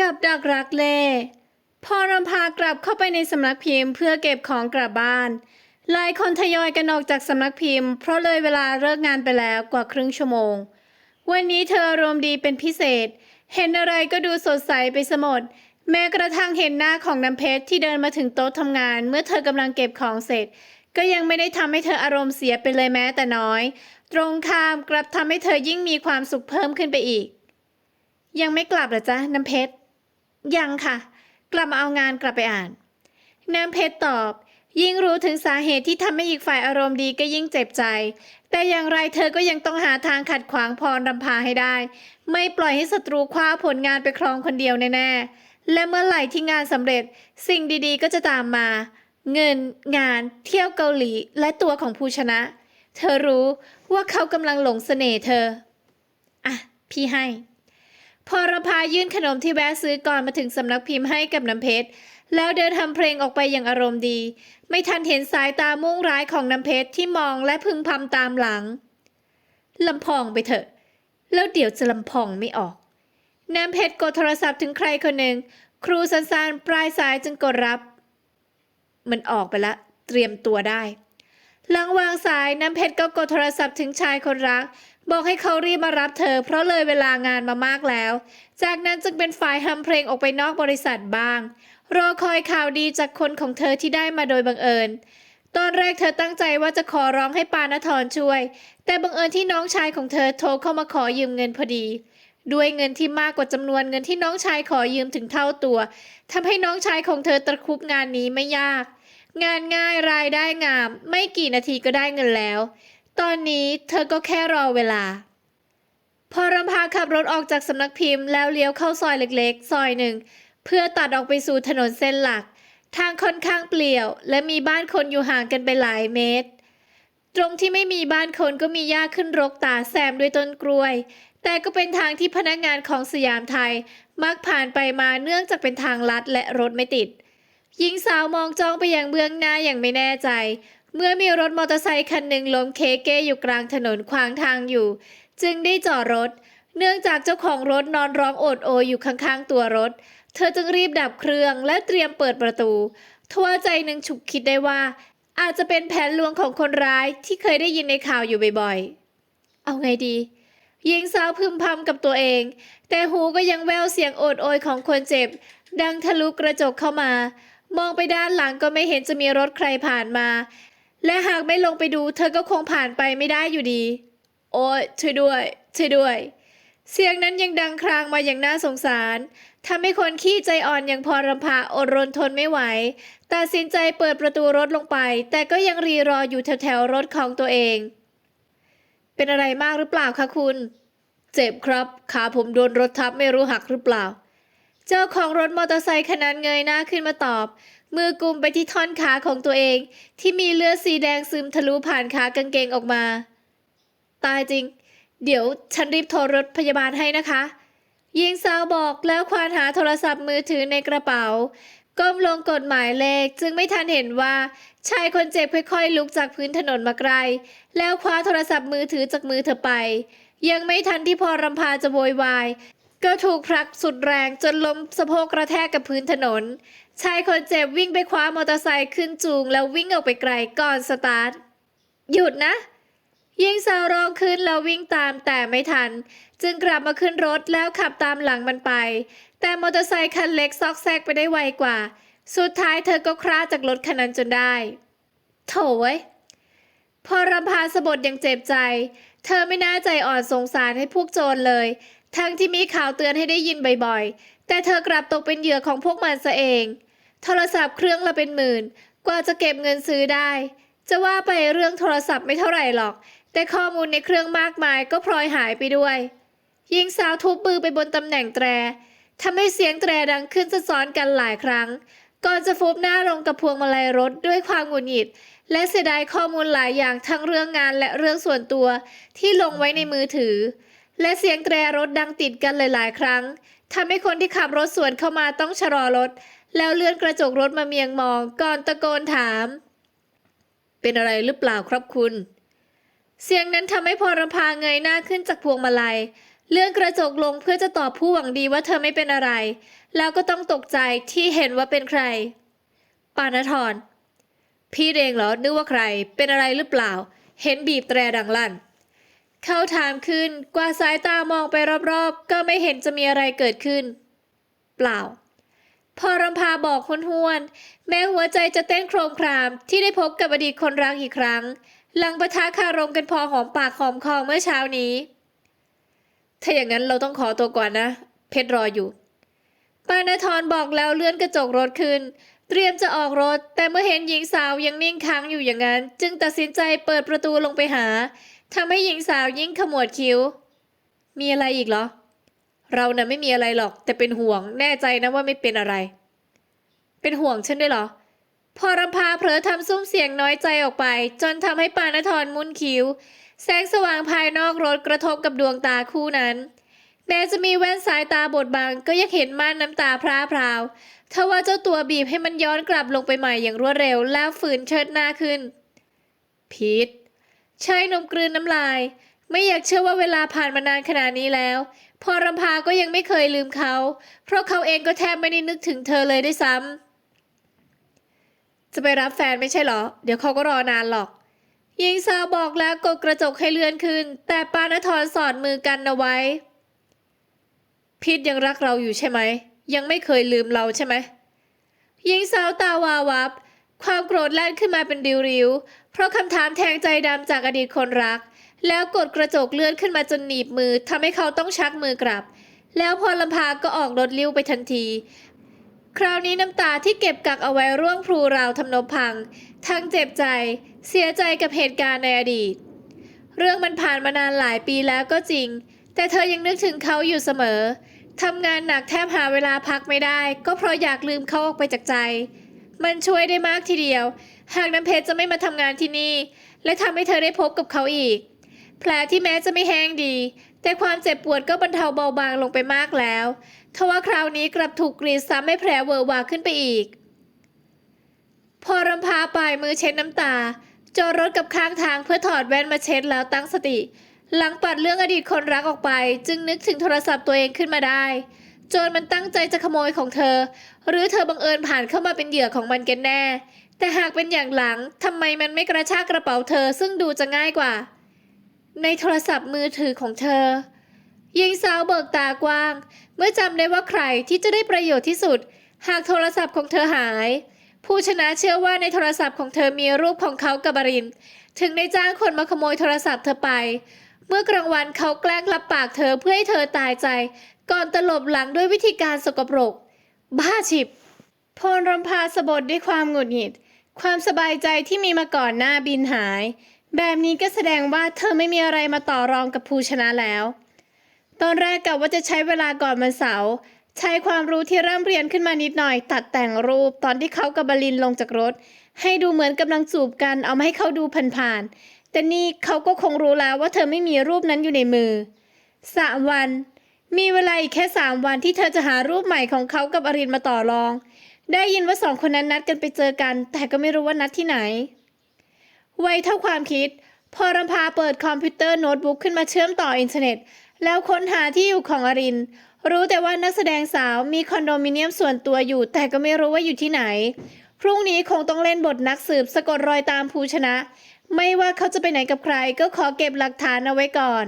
กับดักรักเล่พอรำพากลับเข้าไปในสำนักพิมพ์เพื่อเก็บของกลับบ้าน หลายคนทยอยกันออกจากสำนักพิมพ์ เพราะเลยเวลาเลิกงานไปแล้วกว่าครึ่งชั่วโมง วันนี้เธออารมณ์ดีเป็นพิเศษ เห็นอะไรก็ดูสดใสไปสมด แม้กระทั่งเห็นหน้าของน้ำเพชรที่เดินมาถึงโต๊ะทำงาน เมื่อเธอกำลังเก็บของเสร็จ ก็ยังไม่ได้ทำให้เธออารมณ์เสียไปเลยแม้แต่น้อย ตรงข้ามกลับทำให้เธอยิ่งมีความสุขเพิ่มขึ้นไปอีก ยังไม่กลับเหรอจ๊ะน้ำเพชร ยังค่ะ กลับมาเอางานกลับไปอ่าน น้ำเพชรตอบ ยิ่งรู้ถึงสาเหตุที่ทำให้อีกฝ่ายอารมณ์ดีก็ยิ่งเจ็บใจ แต่อย่างไรเธอก็ยังต้องหาทางขัดขวางพรรำพาให้ได้ ไม่ปล่อยให้ศัตรูคว้าผลงานไปครองคนเดียวแน่ๆ และเมื่อไหร่ที่งานสำเร็จ สิ่งดีๆ ก็จะตามมา เงิน งาน เที่ยวเกาหลี และตัวของผู้ชนะ เธอรู้ว่าเขากำลังหลงเสน่ห์เธอ อะ พี่ให้ พอรพายื่นขนมที่แวะซื้อก่อนมาถึงสำนักพิมพ์ให้กับน้ำเพชร แล้วเดินทำเพลงออกไปอย่างอารมณ์ดี ไม่ทันเห็นสายตามุ่งร้ายของน้ำเพชรที่มองและพึงพำตามหลังลำพองไปเถอะ แล้วเดี๋ยวจะลำพองไม่ออก น้ำเพชรกดโทรศัพท์ถึงใครคนหนึ่ง ครูสันสานปลายสายจึงกดรับ มันออกไปละ เตรียมตัวได้ หลังวางสายน้ำเพชรก็กดโทรศัพท์ถึงชายคนรัก บอกให้เขารีบมารับเธอ เพราะเลยเวลางานมามากแล้ว จากนั้นจึงเป็นฝ่ายทำเพลงออกไปนอกบริษัทบ้าง รอคอยข่าวดีจากคนของเธอที่ได้มาโดยบังเอิญ ตอนแรกเธอตั้งใจว่าจะขอร้องให้ปานธรช่วย แต่บังเอิญที่น้องชายของเธอโทรเข้ามาขอยืมเงินพอดี ด้วยเงินที่มากกว่าจำนวนเงินที่น้องชายขอยืมถึงเท่าตัวทำให้น้องชายของเธอตะครุบงานนี้ไม่ยาก งานง่ายรายได้งาม ไม่กี่นาทีก็ได้เงินแล้ว ตอนนี้เธอก็แค่รอเวลา พอรำพาขับรถออกจากสำนักพิมพ์แล้วเลี้ยวเข้าซอยเล็กๆ ซอยหนึ่ง เพื่อตัดออกไปสู่ถนนเส้นหลัก ทางค่อนข้างเปลี่ยว และมีบ้านคนอยู่ห่างกันไปหลายเมตร ตรงที่ไม่มีบ้านคนก็มีหญ้าขึ้นรกตาแซมด้วยต้นกล้วย แต่ก็เป็นทางที่พนักงานของสยามไทย มักผ่านไปมาเนื่องจากเป็นทางลัดและรถไม่ติดหญิงสาวมองจ้องไปยังเบื้องหน้าอย่างไม่แน่ใจ เมื่อมีรถมอเตอร์ไซคันหนึ่งล้มเคเก้อยู่กลางถนนขวางทางอยู่ จึงได้จอดรถ เนื่องจากเจ้าของรถนอนร้องโอดโอยอยู่ข้างๆตัวรถ เธอจึงรีบดับเครื่องและเตรียมเปิดประตู ทว่าใจหนึ่งฉุกคิดได้ว่า อาจจะเป็นแผนลวงของคนร้ายที่เคยได้ยินในข่าวอยู่บ่อยๆ เอาไงดีหญิงสาวพึมพำกับตัวเอง แต่หูก็ยังแววเสียงโอดโอยของคนเจ็บ ดังทะลุกระจกเข้ามา มองไปด้านหลังก็ไม่เห็นจะมีรถใครผ่านมา และหากไม่ลงไปดู เธอก็คงผ่านไปไม่ได้อยู่ดี โอ้ยช่วยด้วยช่วยด้วย เสียงนั้นยังดังครางมาอย่างน่าสงสารทำให้คนขี้ใจอ่อนอย่างพรรำพาอดรนทนไม่ไหวตัดสินใจเปิดประตูรถลงไป แต่ก็ยังรีรออยู่แถวๆรถของตัวเอง เป็นอะไรมากหรือเปล่าคะคุณ เจ็บครับ ขาผมโดนรถทับไม่รู้หักหรือเปล่า เจ้าของรถมอเตอร์ไซค์คันนั้นเงยหน้าขึ้นมาตอบ มือกุมไปที่ท่อนขาของตัวเอง ที่มีเลือดสีแดงซึมทะลุผ่านขากางเกงออกมา ตายจริง เดี๋ยวฉันรีบโทรรถพยาบาลให้นะคะหญิงสาวบอกแล้วควานหาโทรศัพท์มือถือในกระเป๋า ก้มลงกดหมายเลขจึงไม่ทันเห็นว่า ชายคนเจ็บค่อยๆ ลุกจากพื้นถนนมาไกล แล้วคว้าโทรศัพท์มือถือจากมือเธอไป ยังไม่ทันที่พอรำพาจะโวยวาย ก็ถูกผลักสุดแรงจนล้มสะโพกกระแทกกับพื้นถนน ชายคนเจ็บวิ่งไปคว้ามอเตอร์ไซค์ขึ้นจูงแล้ววิ่งออกไปไกลก่อนสตาร์ท หยุดนะ ยิงสาวร้องขึ้นแล้ววิ่งตามแต่ไม่ทัน จึงกลับมาขึ้นรถแล้วขับตามหลังมันไป แต่มอเตอร์ไซค์คันเล็กซอกแซกไปได้ไวกว่า สุดท้ายเธอก็คลาดจากรถคันนั้นจนได้ โถ่เว้ยพอรำพาสะบดอย่างเจ็บใจ เธอไม่น่าใจอ่อนสงสารให้พวกโจรเลย ทั้งที่มีข่าวเตือนให้ได้ยินบ่อยๆ แต่เธอกลับตกเป็นเหยื่อของพวกมันซะเอง โทรศัพท์เครื่องละเป็นหมื่น กว่าจะเก็บเงินซื้อได้ จะว่าไปเรื่องโทรศัพท์ไม่เท่าไหร่หรอก แต่ข้อมูลในเครื่องมากมายก็พลอยหายไปด้วยหญิงสาวทุบมือไปบนตำแหน่งแตรทำให้เสียงแตรดังขึ้นซ้อนกันหลายครั้ง ก่อนจะฟุบหน้าลงกับพวงมาลัยรถด้วยความหงุดหงิด และเสียดายข้อมูลหลายอย่างทั้งเรื่องงานและเรื่องส่วนตัวที่ลงไว้ในมือถือ และเสียงแตรรถดังติดกันหลาย ๆ ครั้งทำให้คนที่ขับรถสวนเข้ามาต้องชะลอรถ แล้วเลื่อนกระจกรถมาเมียงมอง ก่อนตะโกนถาม เป็นอะไรหรือเปล่าครับคุณ เสียงนั้นทำให้พรพาเงยหน้าขึ้นจากพวงมาลัยเลื่อนกระจกลงเพื่อจะตอบผู้หวังดีว่าเธอไม่เป็นอะไร แล้วก็ต้องตกใจที่เห็นว่าเป็นใคร ปานธร พี่เองเหรอนึกว่าใครเป็นอะไรหรือเปล่า เห็นบีบแตรดังลั่น เขาถามขึ้นกว่าสายตามองไปรอบๆ ก็ไม่เห็นจะมีอะไรเกิดขึ้น เปล่า พอรำพาบอกคนห้วนๆแม้หัวใจจะเต้นโครมครามที่ได้พบกับอดีตคนรักอีกครั้ง หลังประทะคารมกันพอหอมปากหอมคอเมื่อเช้านี้ ถ้าอย่างนั้นเราต้องขอตัวก่อนนะ เพชรรออยู่ปานธรบอกแล้วเลื่อนกระจกรถขึ้น เตรียมจะออกรถ แต่เมื่อเห็นหญิงสาวยังนิ่งค้างอยู่อย่างนั้น จึงตัดสินใจเปิดประตูลงไปหาทำให้หญิงสาวยิ่งขมวดคิ้ว มีอะไรอีกเหรอ เราน่ะไม่มีอะไรหรอก แต่เป็นห่วงแน่ใจนะว่าไม่เป็นอะไร เป็นห่วงฉันด้วยเหรอ พอรำพาเผลอทำซุ้มเสียงน้อยใจออกไป จนทำให้ปานธรมุนคิ้ว แสงสว่างภายนอกรถกระทบกับดวงตาคู่นั้น แม้จะมีแว่นสายตาบดบังก็ยังเห็นม่านน้ำตาพร่าพราวทว่าเจ้าตัวบีบให้มันย้อนกลับลงไปใหม่อย่างรวดเร็วแล้วฝืนเชิดหน้าขึ้น พีทชายนมกลืนน้ำลาย ไม่อยากเชื่อว่าเวลาผ่านมานานขนาดนี้แล้ว พอรำพาก็ยังไม่เคยลืมเขา เพราะเขาเองก็แทบไม่ได้นึกถึงเธอเลยด้วยซ้ำจะไปรับแฟนไม่ใช่เหรอ เดี๋ยวเขาก็รอนานหรอกหญิงสาวบอกแล้วกดกระจกให้เลื่อนขึ้น แต่ปานธรสอดมือกันเอาไว้ พิษยังรักเราอยู่ใช่ไหม ยังไม่เคยลืมเราใช่ไหมหญิงสาวตาวาวับ ความโกรธแล่นขึ้นมาเป็นริ้วๆ เพราะคำถามแทงใจดำจากอดีตคนรัก แล้วกดกระจกเลื่อนขึ้นมาจนหนีบมือทำให้เขาต้องชักมือกลับ แล้วพอลำพาก็ออกรถลิ้วไปทันที คราวนี้น้ำตาที่เก็บกักเอาไว้ร่วงพลูราวทำนบพัง ทั้งเจ็บใจ เสียใจกับเหตุการณ์ในอดีต เรื่องมันผ่านมานานหลายปีแล้วก็จริง แต่เธอยังนึกถึงเขาอยู่เสมอ ทำงานหนักแทบหาเวลาพักไม่ได้ ก็เพราะอยากลืมเขาออกไปจากใจ มันช่วยได้มากทีเดียว หากน้ำเพชรจะไม่มาทำงานที่นี่ และทำให้เธอได้พบกับเขาอีก แผลที่แม้จะไม่แห้งดี แต่ความเจ็บปวดก็บรรเทาเบาบางลงไปมากแล้วทว่าคราวนี้กลับถูกกรีดซ้ำให้แผลเวอะหวาขึ้นไปอีก พอรำพาปลายมือเช็ดน้ำตาจอดรถกับข้างทางเพื่อถอดแว่นมาเช็ดแล้วตั้งสติ หลังปัดเรื่องอดีตคนรักออกไป จึงนึกถึงโทรศัพท์ตัวเองขึ้นมาได้ โจรมันตั้งใจจะขโมยของเธอ หรือเธอบังเอิญผ่านเข้ามาเป็นเหยื่อของมันกันแน่ แต่หากเป็นอย่างหลังทำไมมันไม่กระชากกระเป๋าเธอซึ่งดูจะง่ายกว่า ในโทรศัพท์มือถือของเธอหญิงสาวเบิกตากว้าง เมื่อจำได้ว่าใครที่จะได้ประโยชน์ที่สุด หากโทรศัพท์ของเธอหาย ผู้ชนะเชื่อว่าในโทรศัพท์ของเธอมีรูปของเขากับบริน ถึงได้จ้างคนมาขโมยโทรศัพท์เธอไป เมื่อกลางวันเขาแกล้งรับปากเธอเพื่อให้เธอตายใจ ก่อนตลบหลังด้วยวิธีการสกปรก บ้าฉิบ พลรำพาสะบดด้วยความหงุดหงิด ความสบายใจที่มีมาก่อนหน้าบินหาย แบบนี้ก็แสดงว่าเธอไม่มีอะไรมาต่อรองกับผู้ชนะแล้ว ตอนแรกกะว่าจะใช้เวลาก่อนวันเสาร์ใช้ความรู้ที่เริ่มเรียนขึ้นมานิดหน่อย ตัดแต่งรูปตอนที่เขากับบลินลงจากรถ ให้ดูเหมือนกำลังจูบกันเอามาให้เขาดูผ่านๆ แต่นี่เขาก็คงรู้แล้วว่าเธอไม่มีรูปนั้นอยู่ในมือสามวัน มีเวลาอีกแค่สามวันที่เธอจะหารูปใหม่ของเขากับอรินมาต่อรอง ได้ยินว่าสองคนนั้นนัดกันไปเจอกัน แต่ก็ไม่รู้ว่านัดที่ไหน ไวเท่าความคิด พอรำพาเปิดคอมพิวเตอร์โน้ตบุ๊กขึ้นมาเชื่อมต่ออินเทอร์เน็ต แล้วค้นหาที่อยู่ของอริน รู้แต่ว่านักแสดงสาวมีคอนโดมิเนียมส่วนตัวอยู่ แต่ก็ไม่รู้ว่าอยู่ที่ไหน พรุ่งนี้คงต้องเล่นบทนักสืบสะกดรอยตามภูชนะ ไม่ว่าเขาจะไปไหนกับใครก็ขอเก็บหลักฐานเอาไว้ก่อน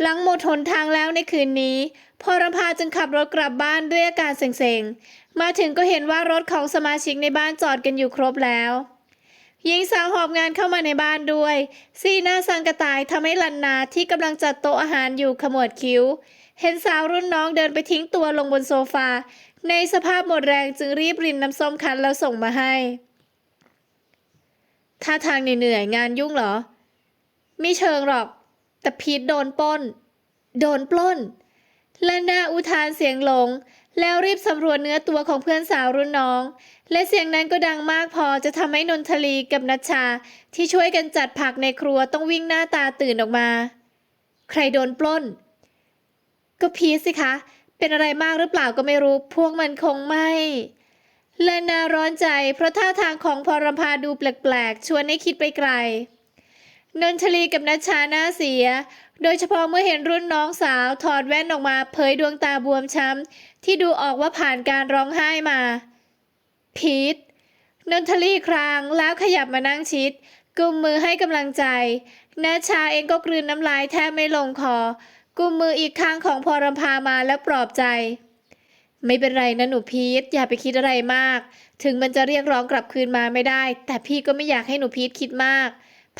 หลังหมดหนทางแล้วในคืนนี้พอรำพาจึงขับรถกลับบ้านด้วยอาการเซ็งๆ มาถึงก็เห็นว่ารถของสมาชิกในบ้านจอดกันอยู่ครบแล้วหญิงสาวหอบงานเข้ามาในบ้านด้วย สีหน้าสังกระต่ายทำให้ลันนาที่กำลังจัดโต๊ะอาหารอยู่ขมวดคิ้ว เห็นสาวรุ่นน้องเดินไปทิ้งตัวลงบนโซฟา ในสภาพหมดแรงจึงรีบรินน้ำส้มคั้นแล้วส่งมาให้ ท่าทางเหนื่อยงานยุ่งเหรอ ไม่เชิงหรอก แต่พีทโดนปล้น โดนปล้น และหน้าอุทานเสียงหลง แล้วรีบสำรวจเนื้อตัวของเพื่อนสาวรุ่นน้อง และเสียงนั้นก็ดังมากพอจะทำให้นนทลีกับนัชชา ที่ช่วยกันจัดผักในครัวต้องวิ่งหน้าตาตื่นออกมา ใครโดนปล้น ก็พีทสิคะ เป็นอะไรมากหรือเปล่าก็ไม่รู้ พวกมันคงไม่ เลนาร้อนใจเพราะท่าทางของพรพาดูแปลกๆ ชวนให้คิดไปไกล นนชลีกับนัชชาหน้าเสีย โดยเฉพาะเมื่อเห็นรุ่นน้องสาวถอดแว่นออกมาเผยดวงตาบวมช้ำ ที่ดูออกว่าผ่านการร้องไห้มา พีทนนทลีครางแล้วขยับมานั่งชิด กุมมือให้กำลังใจนัชชาเองก็กลืนน้ำลายแทบไม่ลงคอ กุมมืออีกข้างของพรพามาแล้วปลอบใจ ไม่เป็นไรนะหนูพีทอย่าไปคิดอะไรมาก ถึงมันจะเรียกร้องกลับคืนมาไม่ได้ แต่พี่ก็ไม่อยากให้หนูพีทคิดมาก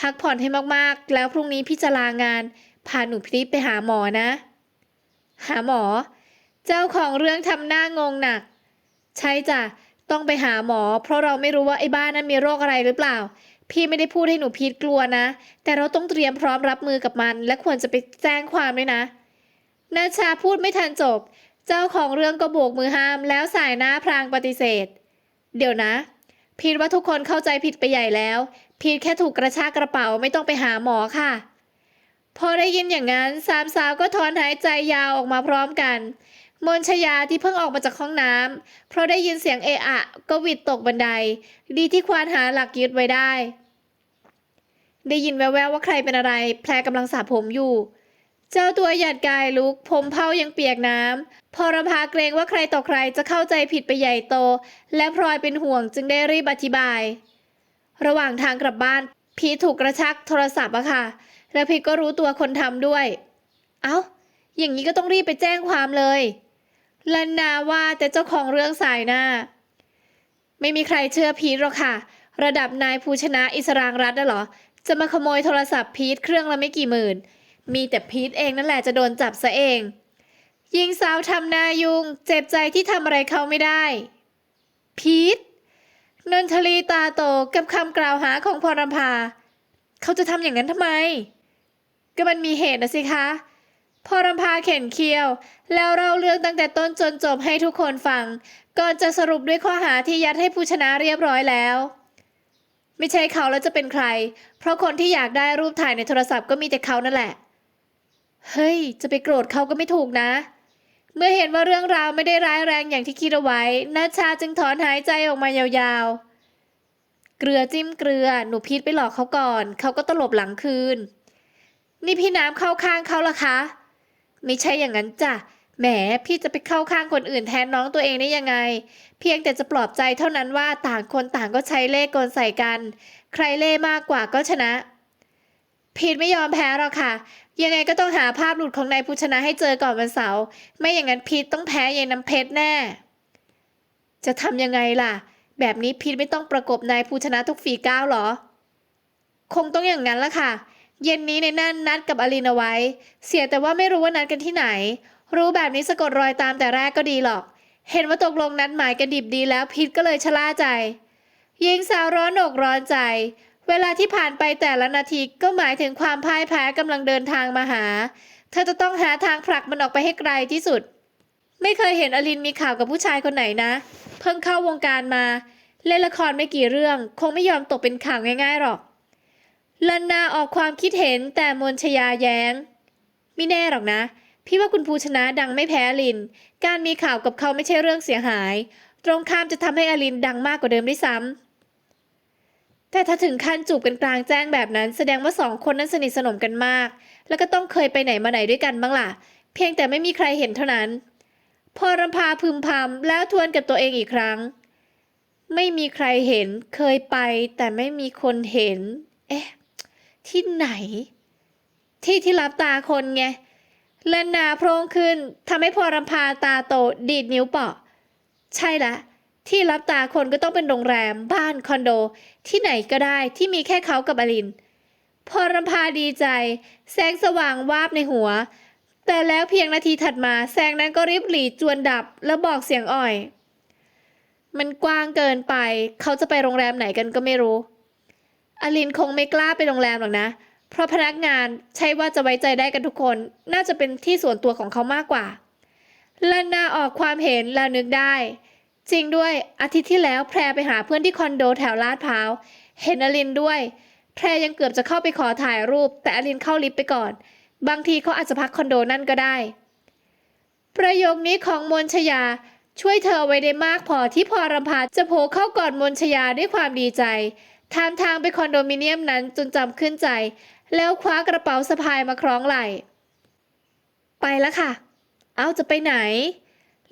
พักผ่อนให้มากๆ แล้วพรุ่งนี้พี่จะลางานพาหนูพีทไปหาหมอนะ หาหมอ เจ้าของเรื่องทำหน้างงหนัก ใช่จ้ะต้องไปหาหมอ เพราะเราไม่รู้ว่าไอ้บ้านนั้นมีโรคอะไรหรือเปล่า พี่ไม่ได้พูดให้หนูพีทกลัวนะ แต่เราต้องเตรียมพร้อมรับมือกับมัน และควรจะไปแจ้งความด้วยนะนาชาพูดไม่ทันจบ เจ้าของเรื่องก็โบกมือห้ามแล้วสายหน้าพรางปฏิเสธ เดี๋ยวนะ พีทว่าทุกคนเข้าใจผิดไปใหญ่แล้ว พีทแค่ถูกกระชากกระเป๋าไม่ต้องไปหาหมอค่ะ พอได้ยินอย่างนั้นสามสาวก็ถอนหายใจยาวออกมาพร้อมกัน มนชยาที่เพิ่งออกมาจากห้องน้ำเพราะได้ยินเสียงเอะอะก็วิดตกบันได ดีที่ควานหาหลักยึดไว้ได้ ได้ยินแววๆว่าใครเป็นอะไร แพรกำลังสระผมอยู่ เจ้าตัวหยัดกายลุก ผมเผายังเปียกน้ำพอรพาเกรงว่าใครต่อใครจะเข้าใจผิดไปใหญ่โต และพลอยเป็นห่วงจึงได้รีบอธิบาย ระหว่างทางกลับบ้าน พีทถูกกระชักโทรศัพท์อะค่ะ และพีทก็รู้ตัวคนทำด้วย เอ้า อย่างนี้ก็ต้องรีบไปแจ้งความเลยลันนาว่าแต่เจ้าของเรื่องสายหน้า ไม่มีใครเชื่อพีทหรอกค่ะ ระดับนายภูชนะอิสรางรัตน์น่ะเหรอ จะมาขโมยโทรศัพท์พีทเครื่องละไม่กี่หมื่น มีแต่พีทเองนั่นแหละจะโดนจับซะเอง ยิงสาวทำนายุง เจ็บใจที่ทำอะไรเขาไม่ได้ พีทนนทลีตาโตกับคำกล่าวหาของพรณภาเขาจะทำอย่างนั้นทำไม ก็มันมีเหตุนะสิคะพรณภาเข็นเคี้ยว แล้วเราเรื่องตั้งแต่ต้นจนจบให้ทุกคนฟัง ก่อนจะสรุปด้วยข้อหาที่ยัดให้ผู้ชนะเรียบร้อยแล้ว ไม่ใช่เขาแล้วจะเป็นใคร เพราะคนที่อยากได้รูปถ่ายในโทรศัพท์ก็มีแต่เขานั่นแหละ เฮ้ย จะไปโกรธเขาก็ไม่ถูกนะ เมื่อเห็นว่าเรื่องราวไม่ได้ร้ายแรงอย่างที่คิดเอาไว้นัชาจึงถอนหายใจออกมายาวๆ เกลือจิ้มเกลือ หนูพีทไปหลอกเขาก่อน เขาก็ตลบหลังคืน นี่พี่น้ำเข้าข้างเขาละคะ ไม่ใช่อย่างนั้นจ้ะ แหม พี่จะไปเข้าข้างคนอื่นแทนน้องตัวเองได้ยังไง เพียงแต่จะปลอบใจเท่านั้นว่าต่างคนต่างก็ใช้เล่กลใส่กัน ใครเล่มากกว่าก็ชนะ พีทไม่ยอมแพ้หรอกค่ะ ยังไงก็ต้องหาภาพหลุดของนายผู้ชนะให้เจอก่อนวันเสาร์ไม่อย่างนั้นพีทต้องแพ้ยายน้ำเพชรแน่ จะทำยังไงล่ะ แบบนี้พีทไม่ต้องประกบนายผู้ชนะทุกฝีก้าวหรอ คงต้องอย่างนั้นละค่ะ เย็นนี้ในนั่นนัดกับอลินเอาไว้ เสียแต่ว่าไม่รู้ว่านัดกันที่ไหน รู้แบบนี้สะกดรอยตามแต่แรกก็ดีหรอก เห็นว่าตกลงนัดหมายกันดิบดีแล้วพีทก็เลยชะล่าใจยิงสาวร้อนอกร้อนใจ เวลาที่ผ่านไปแต่ละนาทีก็หมายถึงความพ่ายแพ้กำลังเดินทางมาหา เธอจะต้องหาทางผลักมันออกไปให้ไกลที่สุด ไม่เคยเห็นอลินมีข่าวกับผู้ชายคนไหนนะ เพิ่งเข้าวงการมา เล่นละครไม่กี่เรื่อง คงไม่ยอมตกเป็นข่าวง่ายๆหรอกลันนาออกความคิดเห็นแต่มนชยาแย้งไม่แน่หรอกนะ พี่ว่าคุณภูชนะดังไม่แพ้อลิน การมีข่าวกับเขาไม่ใช่เรื่องเสียหาย ตรงข้ามจะทำให้อลินดังมากกว่าเดิมด้วยซ้ำ แต่ถ้าถึงขั้นจูบกันกลางแจ้งแบบนั้น แสดงว่าสองคนนั้นสนิทสนมกันมาก แล้วก็ต้องเคยไปไหนมาไหนด้วยกันบ้างล่ะ เพียงแต่ไม่มีใครเห็นเท่านั้น พอรำพาพึมพำแล้วทวนกับตัวเองอีกครั้ง ไม่มีใครเห็นเคยไป แต่ไม่มีคนเห็น เอ๊ะ ที่ไหน ที่ที่รับตาคนไงเลนนาโพรงขึ้นทำให้พอรำพาตาโตดีดนิ้วเปาะ ใช่ละ ที่รับตาคนก็ต้องเป็นโรงแรม บ้านคอนโด ที่ไหนก็ได้ที่มีแค่เขากับอลิน พอรำพาดีใจ แสงสว่างวาบในหัว แต่แล้วเพียงนาทีถัดมา แสงนั้นก็ริบหลีจวนดับแล้วบอกเสียงอ่อย มันกว้างเกินไป เขาจะไปโรงแรมไหนกันก็ไม่รู้ อลินคงไม่กล้าไปโรงแรมหรอกนะ เพราะพนักงานใช่ว่าจะไว้ใจได้กันทุกคน น่าจะเป็นที่ส่วนตัวของเขามากกว่าลันนาออกความเห็นแล้วนึกได้ จริงด้วยอาทิตย์ที่แล้วแพรไปหาเพื่อนที่คอนโดแถวลาดพร้าว เห็นอลินด้วย แพรยังเกือบจะเข้าไปขอถ่ายรูป แต่อลินเข้าลิฟต์ไปก่อน บางทีเขาอาจจะพักคอนโดนั่นก็ได้ ประโยคนี้ของมนชยาช่วยเธอไว้ได้มากพอที่พอรำพาจะโผล่เข้ากอดมนชยาด้วยความดีใจทามทางไปคอนโดมิเนียมนั้นจนจำขึ้นใจ แล้วคว้ากระเป๋าสะพายมาคล้องไหล่ ไปแล้วค่ะ เอาจะไปไหน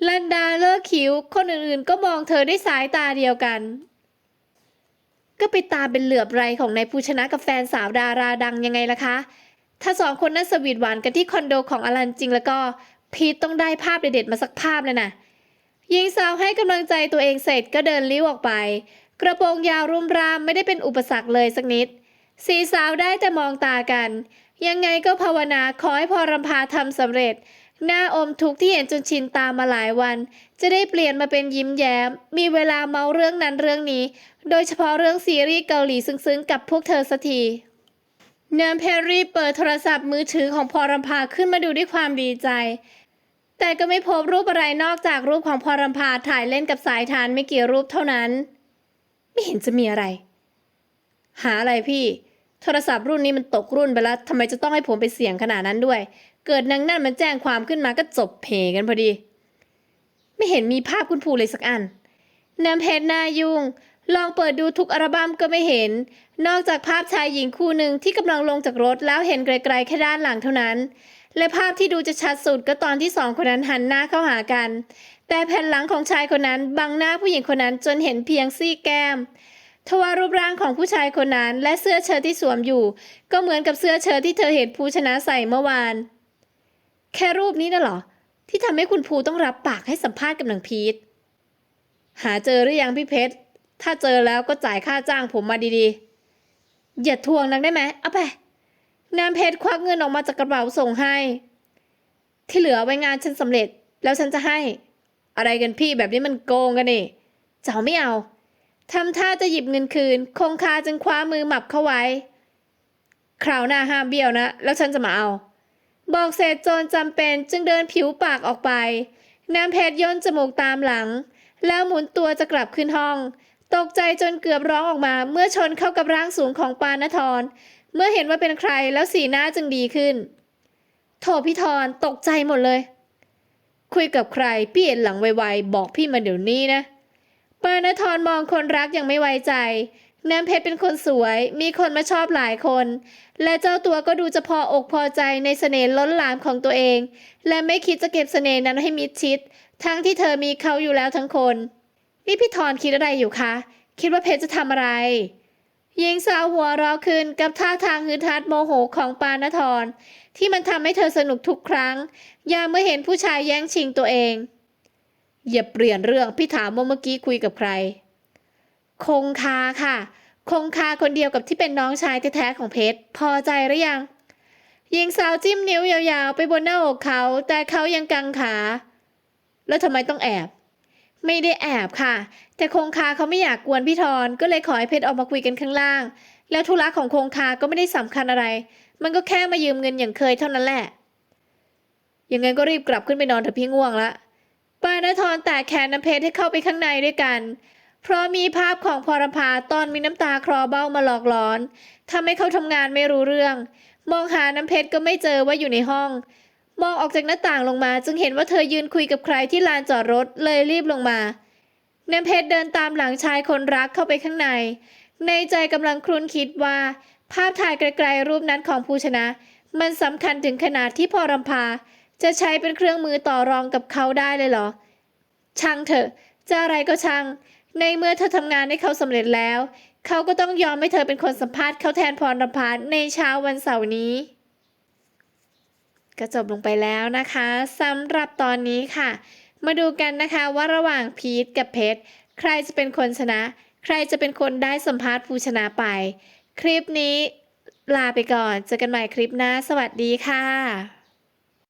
ลันดาเลิกคิ้ว คนอื่นๆ ก็มองเธอด้วยสายตาเดียวกัน ก็ไปตามเป็นเหลือบไรของนายภูชนะกับแฟนสาวดาราดังยังไงล่ะคะ ถ้าสองคนนั้นสวีทหวานกันที่คอนโดของอลันจริงแล้วก็ พีทต้องได้ภาพเด็ดๆมาสักภาพเลยนะหญิงสาวให้กำลังใจตัวเองเสร็จก็เดินลี้วออกไป กระโปรงยาวรุ่มรามไม่ได้เป็นอุปสรรคเลยสักนิด สีสาวได้แต่มองตากัน ยังไงก็ภาวนาขอให้พอรำพาทำสำเร็จ หน้าอมทุกข์ที่เห็นจนชินตามมาหลายวัน จะได้เปลี่ยนมาเป็นยิ้มแย้ม มีเวลาเมาเรื่องนั้นเรื่องนี้ โดยเฉพาะเรื่องซีรีส์เกาหลีซึ้งๆ กับพวกเธอสักทีเนิร์เพรรี่เปิดโทรศัพท์มือถือของพอรำพาขึ้นมาดูด้วยความดีใจ แต่ก็ไม่พบรูปอะไรนอกจากรูปของพอรำพาถ่ายเล่นกับสายทานไม่กี่รูปเท่านั้น ไม่เห็นจะมีอะไร หาอะไรพี่ โทรศัพท์รุ่นนี้มันตกรุ่นไปแล้วทำไมจะต้องให้ผมไปเสี่ยงขนาดนั้นด้วย เกิดนางนั่นมันแจ้งความขึ้นมาก็จบเพกันพอดี ไม่เห็นมีภาพคุณภูเลยสักอันน้ำเพชรหน้ายุ่งลองเปิดดูทุกอัลบั้มก็ไม่เห็น นอกจากภาพชายหญิงคู่หนึ่งที่กำลังลงจากรถแล้วเห็นไกลๆแค่ด้านหลังเท่านั้น และภาพที่ดูจะชัดสุดก็ตอนที่สองคนนั้นหันหน้าเข้าหากัน แต่แผ่นหลังของชายคนนั้นบังหน้าผู้หญิงคนนั้นจนเห็นเพียงซี่แก้มทว่ารูปร่างของผู้ชายคนนั้นและเสื้อเชิ้ตที่สวมอยู่ ก็เหมือนกับเสื้อเชิ้ตที่เธอเห็นภูชนะใส่เมื่อวาน แค่รูปนี้น่ะเหรอ ที่ทำให้คุณภูต้องรับปากให้สัมภาษณ์กับหนังพีทหาเจอหรือยังพี่เพชร ถ้าเจอแล้วก็จ่ายค่าจ้างผมมาดีๆ อย่าทวงนักได้ไหมเอาไปน้ำเพชรควักเงินออกมาจากกระเป๋าส่งให้ ที่เหลือไว้งานฉันสำเร็จแล้วฉันจะให้ อะไรกันพี่แบบนี้มันโกงกันนี่เจ้าไม่เอาทำท่าจะหยิบเงินคืน คงคาจึงคว้ามือหมับเข้าไว้ คราวหน้าห้ามเบี้ยวนะ แล้วฉันจะมาเอา บอกเสร็จโจรจำเป็นจึงเดินผิวปากออกไป น้ำเพชรย่นจมูกตามหลัง แล้วหมุนตัวจะกลับขึ้นห้อง ตกใจจนเกือบร้องออกมาเมื่อชนเข้ากับร่างสูงของปานทร เมื่อเห็นว่าเป็นใครแล้วสีหน้าจึงดีขึ้น โถพี่ทรตกใจหมดเลย คุยกับใครพี่เห็นหลังไวๆบอกพี่มาเดี๋ยวนี้นะปานทรมองคนรักอย่างไม่ไว้ใจ น้ำเพชรเป็นคนสวย มีคนมาชอบหลายคน และเจ้าตัวก็ดูจะพออกพอใจในเสน่ห์ล้นหลามของตัวเอง และไม่คิดจะเก็บเสน่ห์นั้นให้มิดชิด ทั้งที่เธอมีเขาอยู่แล้วทั้งคน นี่พี่ทรคิดอะไรอยู่คะ คิดว่าเพชรจะทำอะไรหญิงสาวหัวเราะขึ้นกับท่าทางฮึดฮัดโมโหของปานทรที่มันทำให้เธอสนุกทุกครั้ง ยามเมื่อเห็นผู้ชายแย่งชิงตัวเอง อย่าเปลี่ยนเรื่องพี่ถามว่าเมื่อกี้คุยกับใคร คงคาค่ะ คงคาคนเดียวกับที่เป็นน้องชายแท้ๆของเพชร พอใจหรือยังหญิงสาวจิ้มนิ้วยาวๆ ไปบนหน้าอกเขา แต่เขายังกังขา แล้วทำไมต้องแอบ ไม่ได้แอบค่ะ แต่คงคาเขาไม่อยากกวนพี่ทอนก็เลยขอให้เพชรออกมาคุยกันข้างล่าง แล้วธุระของคงคาก็ไม่ได้สำคัญอะไร มันก็แค่มายืมเงินอย่างเคยเท่านั้นแหละยังไงก็รีบกลับขึ้นไปนอนเถอะพี่ง่วงละปานทรแตกแขนน้ำเพชรให้เข้าไปข้างในด้วยกัน เพราะมีภาพของพรพาตอนมีน้ำตาคลอเบ้ามาหลอกหลอนทำให้เขาทำงานไม่รู้เรื่อง มองหาน้ำเพชรก็ไม่เจอว่าอยู่ในห้อง มองออกจากหน้าต่างลงมา จึงเห็นว่าเธอยืนคุยกับใครที่ลานจอดรถเลยรีบลงมา น้ำเพชรเดินตามหลังชายคนรักเข้าไปข้างใน ในใจกำลังครุ่นคิดว่า ภาพถ่ายไกลๆรูปนั้นของภูชนะ มันสำคัญถึงขนาดที่พอรำพา จะใช้เป็นเครื่องมือต่อรองกับเขาได้เลยเหรอช่างเถอะจะอะไรก็ช่าง ในเมื่อเธอทำงานให้เขาสำเร็จแล้ว เขาก็ต้องยอมให้เธอเป็นคนสัมภาษณ์เขาแทนพรรพาในเช้าวันเสาร์นี้ ก็จบลงไปแล้วนะคะสำหรับตอนนี้ค่ะ มาดูกันนะคะว่าระหว่างพีทกับเพชรใครจะเป็นคนชนะ ใครจะเป็นคนได้สัมภาษณ์ผู้ชนะไป คลิปนี้ลาไปก่อน เจอกันใหม่คลิปหน้า สวัสดีค่ะ